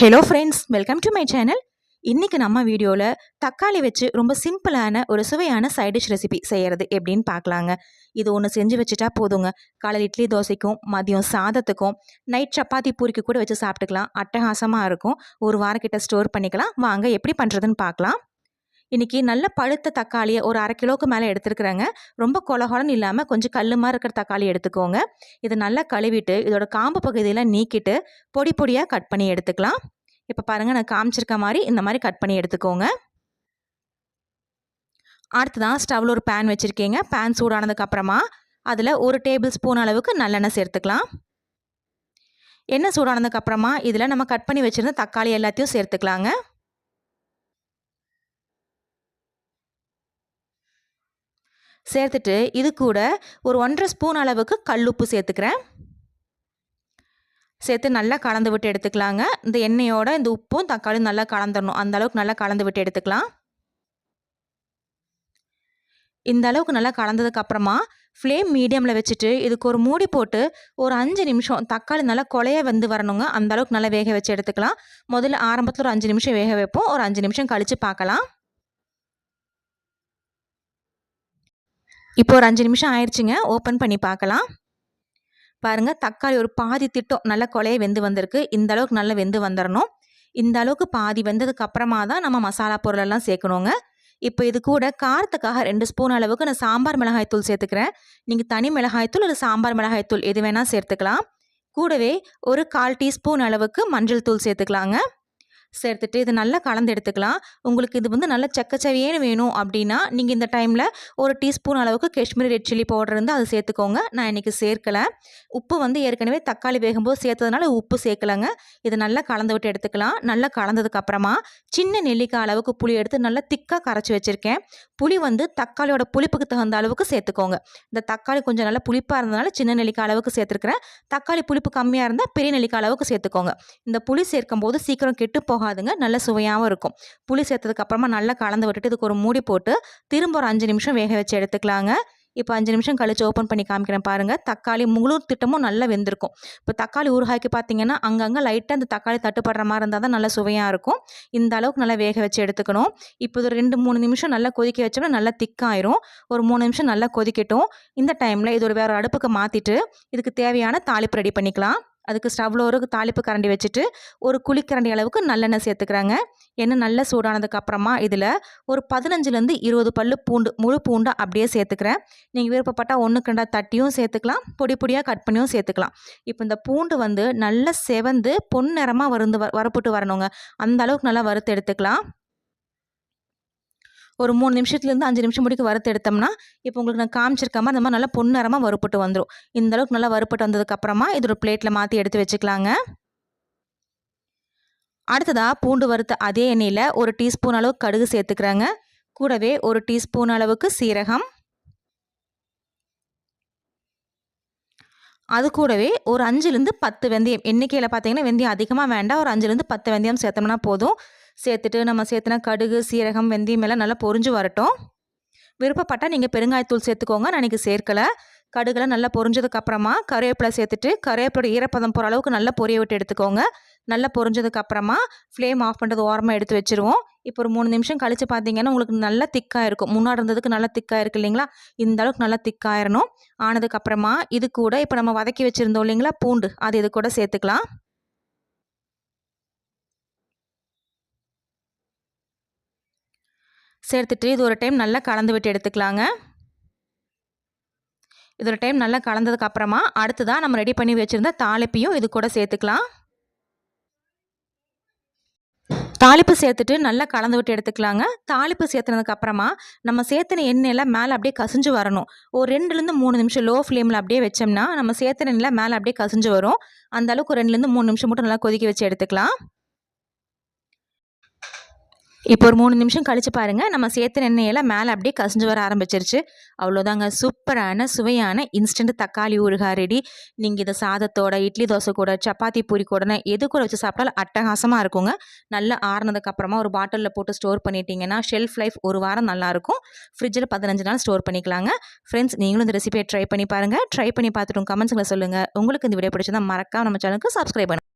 Hello friends welcome to my channel இன்றைக்கி நம்ம வீடியோவில் தக்காளி வச்சு ரொம்ப சிம்பிளான ஒரு சுவையான சைட் டிஷ் ரெசிபி செய்கிறது எப்படின்னு பார்க்கலாங்க. இது ஒன்று செஞ்சு வச்சுட்டா போதுங்க. காலையில் இட்லி தோசைக்கும் மதியம் சாதத்துக்கும் நைட் சப்பாத்தி பூரிக்கு கூட வச்சு சாப்பிட்டுக்கலாம். அட்டகாசமாக இருக்கும். ஒரு வாரக்கிட்ட ஸ்டோர் பண்ணிக்கலாம். வாங்க எப்படி பண்ணுறதுன்னு பார்க்கலாம். இன்றைக்கி நல்ல பழுத்த தக்காளியை ஒரு அரை கிலோவுக்கு மேலே எடுத்துருக்குறேங்க. ரொம்ப கொலகொலன்னு இல்லாமல் கொஞ்சம் கல் மாதிரி இருக்கிற தக்காளி எடுத்துக்கோங்க. இதை நல்லா கழுவிட்டு இதோட காம்பு பகுதியெல்லாம் நீக்கிட்டு பொடி பொடியாக கட் பண்ணி எடுத்துக்கலாம். இப்போ பாருங்கள் நான் காமிச்சிருக்க மாதிரி இந்த மாதிரி கட் பண்ணி எடுத்துக்கோங்க. அடுத்ததான் ஸ்டவ்வில் ஒரு பேன் வச்சுருக்கீங்க. பேன் சூடானதுக்கப்புறமா அதில் ஒரு டேபிள் ஸ்பூன் அளவுக்கு நல்லெண்ணெய் சேர்த்துக்கலாம். எண்ணெய் சூடானதுக்கப்புறமா இதில் நம்ம கட் பண்ணி வச்சுருந்த தக்காளி எல்லாத்தையும் சேர்த்துக்கலாங்க. சேர்த்துட்டு இது கூட ஒரு ஒன்றரை ஸ்பூன் அளவுக்கு கல்லுப்பு சேர்த்துக்கிறேன். சேர்த்து நல்லா கலந்து விட்டு எடுத்துக்கலாங்க. இந்த எண்ணெயோட இந்த உப்பும் தக்காளியும் நல்லா கலந்துடணும் அந்த அளவுக்கு நல்லா கலந்து விட்டு எடுத்துக்கலாம். இந்த அளவுக்கு நல்லா கலந்ததுக்கு அப்புறமா ஃப்ளேம் மீடியமில் வச்சுட்டு இதுக்கு ஒரு மூடி போட்டு ஒரு அஞ்சு நிமிஷம் தக்காளி நல்லா கொலைய வந்து வரணுங்க. அந்த அளவுக்கு நல்லா வேக வச்சு எடுத்துக்கலாம். முதல்ல ஆரம்பத்தில் ஒரு அஞ்சு நிமிஷம் வேக வைப்போம். ஒரு அஞ்சு நிமிஷம் கழித்து பார்க்கலாம். இப்போ ஒரு அஞ்சு நிமிஷம் ஆயிடுச்சுங்க. ஓப்பன் பண்ணி பார்க்கலாம். பாருங்கள் தக்காளி ஒரு பாதி திட்டம். நல்ல கொலையை வெந்து வந்திருக்கு. இந்த அளவுக்கு நல்லா வெந்து வந்துடணும் இந்த அளவுக்கு பாதி வெந்ததுக்கு அப்புறமா தான் நம்ம மசாலா பொருளெல்லாம் சேர்க்கணுங்க. இப்போ இது கூட காரத்துக்காக ரெண்டு ஸ்பூன் அளவுக்கு நான் சாம்பார் மிளகாய் தூள் சேர்த்துக்கிறேன். நீங்கள் தனி மிளகாய் தூள் இல்லை சாம்பார் மிளகாய் தூள் எது வேணால் சேர்த்துக்கலாம். கூடவே ஒரு கால் டீஸ்பூன் அளவுக்கு மஞ்சள் தூள் சேர்த்துக்கலாங்க. சேர்த்துட்டு இது நல்லா கலந்து எடுத்துக்கலாம். உங்களுக்கு இது வந்து நல்ல செக்கச்சவையேன்னு வேணும் அப்படின்னா நீங்கள் இந்த டைமில் ஒரு டீஸ்பூன் அளவுக்கு காஷ்மீரி ரெட் சில்லி பவுடர் இருந்து அதை சேர்த்துக்கோங்க. நான் இன்றைக்கி சேர்க்கலை. உப்பு வந்து ஏற்கனவே தக்காளி வேகும்போது சேர்த்ததுனால உப்பு சேர்க்கலைங்க. இதை நல்லா கலந்து விட்டு எடுத்துக்கலாம். நல்லா கலந்ததுக்கப்புறமா சின்ன நெல்லிக்காய் அளவுக்கு புளி எடுத்து நல்லா திக்காக கரைச்சி வச்சுருக்கேன். புளி வந்து தக்காளியோட புளிப்புக்கு தகுந்த அளவுக்கு சேர்த்துக்கோங்க. இந்த தக்காளி கொஞ்சம் நல்லா புளிப்பாக இருந்ததுனால சின்ன நெல்லிக்காய் அளவுக்கு சேர்த்துருக்குறேன். தக்காளி புளிப்பு கம்மியாக இருந்தால் பெரிய நெல்லிக்காய் அளவுக்கு சேர்த்துக்கோங்க. இந்த புளி சேர்க்கும் போது சீக்கிரம் கெட்டு போக போகாதுங்க. நல்ல சுவையாகவும் இருக்கும். புளி சேர்த்ததுக்கப்புறமா நல்லா கலந்து விட்டுட்டு இதுக்கு ஒரு மூடி போட்டு திரும்ப ஒரு அஞ்சு நிமிஷம் வேக வச்சு எடுத்துக்கலாங்க. இப்போ அஞ்சு நிமிஷம் கழிச்சு ஓப்பன் பண்ணி காமிக்கிறேன் பாருங்கள் தக்காளி முழு திட்டமும் நல்லா வெந்திருக்கும். இப்போ தக்காளி ஊறுகாய்க்கு பார்த்தீங்கன்னா அங்கங்கே லைட்டாக அந்த தக்காளி தட்டுப்படுற மாதிரி இருந்தால் தான் நல்லா சுவையாக இருக்கும். இந்த அளவுக்கு நல்லா வேக வச்சு எடுத்துக்கணும். இப்போ ஒரு ரெண்டு மூணு நிமிஷம் நல்லா கொதிக்க வச்சோம்னா நல்லா திக்காயிரும் ஒரு மூணு நிமிஷம் நல்லா கொதிக்கட்டும். இந்த டைமில் இது ஒரு வேறு அடுப்புக்கு மாற்றிட்டு இதுக்கு தேவையான தாளிப்பு ரெடி பண்ணிக்கலாம். அதுக்கு ஸ்டவ்வில் ஒரு தாளிப்பு கரண்டி வச்சுட்டு ஒரு குழிக்கரண்டி அளவுக்கு நல்லெண்ணெய் சேர்த்துக்கிறாங்க. எண்ணெய் நல்லா சூடானதுக்கு அப்புறமா இதில் ஒரு பதினஞ்சுலேருந்து இருபது பல்லு பூண்டு முழு பூண்டை அப்படியே சேர்த்துக்கிறேன். நீங்கள் விருப்பப்பட்டால் ஒன்று கண்டா தட்டியும் சேர்த்துக்கலாம் பொடி பொடியாக கட் பண்ணியும் சேர்த்துக்கலாம். இப்போ இந்த பூண்டு வந்து நல்லா செவந்து பொன்னிறமாக வருந்து வரப்பட்டு வரணுங்க. அந்த அளவுக்கு நல்லா வறுத்து எடுத்துக்கலாம். ஒரு மூணு நிமிஷத்துலேருந்து அஞ்சு நிமிஷம் முடிக்க வறுத்து எடுத்தோம்னா இப்போ உங்களுக்கு நான் காமிச்சிருக்க மாதிரி அந்த மாதிரி நல்லா பொன்னரமாக வறுப்பட்டு வந்துடும் இந்த அளவுக்கு நல்லா வறுப்பட்டு வந்ததுக்கப்புறமா இது ஒரு பிளேட்டில் மாற்றி எடுத்து வச்சுக்கலாங்க. அடுத்ததாக பூண்டு வறுத்த அதே எண்ணெயில் ஒரு டீஸ்பூன் அளவுக்கு கடுகு சேர்த்துக்கிறாங்க. கூடவே ஒரு டீஸ்பூன் அளவுக்கு சீரகம். அது கூடவே ஒரு அஞ்சுலேருந்து பத்து வெந்தயம். எண்ணிக்கையில் பார்த்தீங்கன்னா வெந்தயம் அதிகமாக வேண்டாம். ஒரு அஞ்சுலேருந்து பத்து வெந்தயம் சேர்த்தோம்னா போதும். சேர்த்துட்டு நம்ம சேர்த்துனா கடுகு சீரகம் வெந்தயம் எல்லாம் நல்லா பொறிஞ்சு வரட்டும். விருப்பப்பட்டால் நீங்கள் பெருங்காயத்தூள் சேர்த்துக்கோங்க. நான் இன்றைக்கி சேர்க்கலை. கடுகுலாம் நல்லா பொரிஞ்சதுக்கப்புறமா கருவேப்பிலை சேர்த்துட்டு கருவேப்பிலோட ஈரப்பதம் போகிற அளவுக்கு நல்லா பொரிய விட்டு எடுத்துக்கோங்க. நல்லா பொரிஞ்சதுக்கப்புறமா ஃப்ளேம் ஆஃப் பண்ணுறது ஓரமாக எடுத்து வச்சுருவோம். இப்போ ஒரு மூணு நிமிஷம் கழித்து பார்த்தீங்கன்னா உங்களுக்கு நல்லா திக்காக இருக்கும். முன்னாடி இருந்ததுக்கு நல்லா திக்காக இருக்குது இல்லைங்களா? இந்த அளவுக்கு நல்லா திக்காயிரணும் ஆனதுக்கப்புறமா இது கூட இப்போ நம்ம வதக்கி வச்சுருந்தோம் இல்லைங்களா? பூண்டு. அது இது கூட சேர்த்துக்கலாம். சேர்த்துட்டு இது ஒரு டைம் நல்லா கலந்து விட்டு எடுத்துக்கலாங்க. இது ஒரு டைம் நல்லா கலந்ததுக்கு அப்புறமா அடுத்ததாக நம்ம ரெடி பண்ணி வச்சுருந்த தாளிப்பையும் இது கூட சேர்த்துக்கலாம். தாளிப்பு சேர்த்துட்டு நல்லா கலந்து விட்டு எடுத்துக்கலாங்க. தாளிப்பு சேர்த்துனதுக்கு அப்புறமா நம்ம சேர்த்துன எண்ணெயில் மேலே அப்படியே கசிஞ்சு வரணும். ஒரு ரெண்டுலேருந்து மூணு நிமிஷம் லோ ஃப்ளேமில் அப்படியே வச்சோம்னா நம்ம சேர்த்துன எண்ணெயில் மேலே அப்படியே கசிஞ்சு வரும். அந்த அளவுக்கு ஒரு ரெண்டுலேருந்து மூணு நிமிஷம் மட்டும் நல்லா கொதிக்க வச்சு எடுத்துக்கலாம். இப்போ ஒரு மூணு நிமிஷம் கழித்து பாருங்கள் நம்ம சேர்த்து எண்ணெயெல்லாம் மேலே அப்படியே கசிஞ்சு வர ஆரம்பிச்சிருச்சு. அவ்வளோதாங்க. சூப்பரான சுவையான இன்ஸ்டன்ட் தக்காளி ஊறுகாய் ரெடி நீங்கள் இதை சாதத்தோட இட்லி தோசை கூட சப்பாத்தி பூரி கூட எது கூட வச்சு சாப்பிட்டாலும் அட்டகாசமாக இருக்குங்க. நல்லா ஆறுனதுக்கப்புறமா ஒரு பாட்டிலில் போட்டு ஸ்டோர் பண்ணிட்டீங்கன்னா ஷெல்ஃப் லைஃப் ஒரு வாரம் நல்லாயிருக்கும் ஃப்ரிட்ஜில் பதினஞ்சு நாள் ஸ்டோர் பண்ணிக்கலாங்க. ஃப்ரெண்ட்ஸ் நீங்களும் இந்த ரெசிபியை ட்ரை பண்ணி பாருங்கள் ட்ரை பண்ணி பார்த்துட்டு கமெண்ட்ஸில் சொல்லுங்கள் உங்களுக்கு இந்த வீடியோ பிடிச்சதா மறக்காம நம்ம சேனலுக்கு சப்ஸ்கிரைப் பண்ணுங்கள்